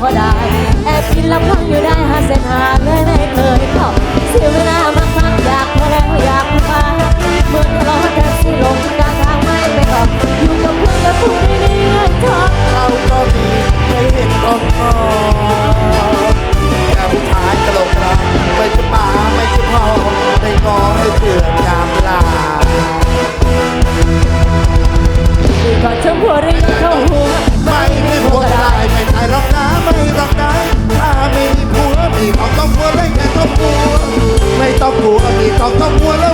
พอได้ แอบกินลำพังอยู่ได้หาเส้นหาเลยไม่เคยเข้าเสียเวลามาฟังอยากพอแล้วอยากฟัาเมื่อร้อนแต่สิลงกลางทางไม่ไปอออยู่กับเพื่อนกับผู้ไม่มีเงินทองเราก็มีไม่เห็นต้องขอแก้วายกะหลกเราไม่ใช่ป่าไม่ใช่พ่อไม่งอให้เถื่อนยามลาดีกว่าชมพูเรีย Pauta Muela.